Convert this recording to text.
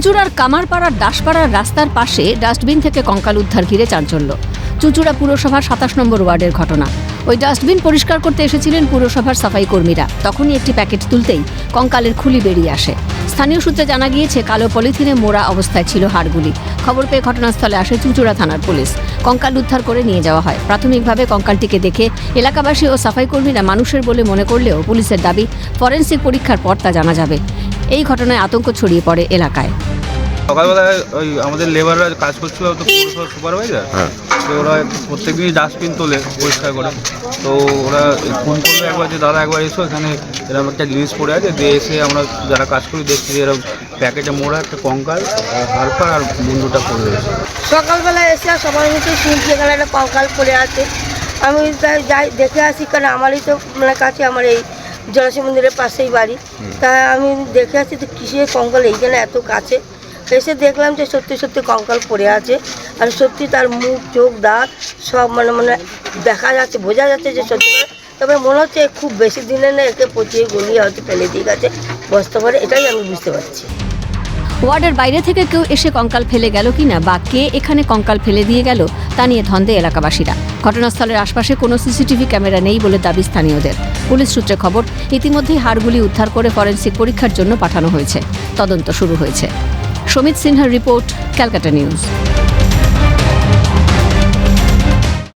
চুঁচুড়ার কামারপাড়ার দাসপাড়ার রাস্তার পাশে ডাস্টবিন থেকে কঙ্কাল উদ্ধার ঘিরে চাঞ্চল্য। চুঁচুড়া পুরসভার সাতাশ নম্বর ওয়ার্ডের ঘটনা। ওই ডাস্টবিন পরিষ্কার করতে এসেছিলেন পুরসভার সাফাই কর্মীরা। তখনই একটি প্যাকেট তুলতেই কঙ্কালের খুলি বেরিয়ে আসে। স্থানীয় সূত্রে জানা গিয়েছে, কালো পলিথিনে মোড়া অবস্থায় ছিল হাড়গুলি। খবর পেয়ে ঘটনাস্থলে আসে চুঁচুড়া থানার পুলিশ। কঙ্কাল উদ্ধার করে নিয়ে যাওয়া হয়। প্রাথমিকভাবে কঙ্কালটিকে দেখে এলাকাবাসী ও সাফাই কর্মীরা মানুষের বলে মনে করলেও পুলিশের দাবি, ফরেন্সিক পরীক্ষার পর তা জানা যাবে। এই ঘটনায় আতঙ্ক ছড়িয়ে পড়ে এলাকায়। সকালবেলায় ওই আমাদের লেবাররা কাজ করছিল তো পৌরসভার সুপারভাইজার হ্যাঁ। তো ওরা প্রত্যেক দিনই ডাস্টবিন তোলে পরিষ্কার করে। তো ওরা ফোন করল একবার যে দাদা একবার এসো এখানে। এরকম একটা জিনিস পড়ে আছে দিয়ে এসে আমরা যারা কাজ করি দেখছি যে এরকম প্যাকেটে মোড়া একটা কঙ্কাল হারপার আর মুন্ডুটা পড়ে রয়েছে। সকালবেলা এসে আর সবার মতো শুনছি এখানে একটা কঙ্কাল পড়ে আছে। আমি তাই যাই দেখে আসি কারণ আমারই তো মানে কাছে আমার এই জলাশয় মন্দিরের পাশেই বাড়ি। তা আমি দেখে আসছি তো কিসের কঙ্কাল এইখানে এত কাছে। এসে দেখলাম যে সত্যি সত্যি কঙ্কাল পড়ে আছে। আর সত্যি তার মুখ চোখ দাঁত সব মানে মানে দেখা যাচ্ছে বোঝা যাচ্ছে যে সত্যি তবে মনে হচ্ছে খুব বেশি দিনে না একে পচিয়ে গলিয়ে হয়তো ফেলে দিয়ে গেছে। বসতে পারে এটাই আমি বুঝতে পারছি। ওয়ার্ডের বাইরে থেকে কেউ এসে কঙ্কাল ফেলে গেল কিনা বা কে এখানে কঙ্কাল ফেলে দিয়ে গেল, তা নিয়ে ধন্দে এলাকাবাসীরা। ঘটনাস্থলের আশপাশে কোনো সিসিটিভি ক্যামেরা নেই বলে দাবি স্থানীয়দের। পুলিশ সূত্রে খবর, ইতিমধ্যেই হাড়গুলি উদ্ধার করে ফরেন্সিক পরীক্ষার জন্য পাঠানো হয়েছে। তদন্ত শুরু হয়েছে। সমিত সিনহার রিপোর্ট, ক্যালকাটা নিউজ।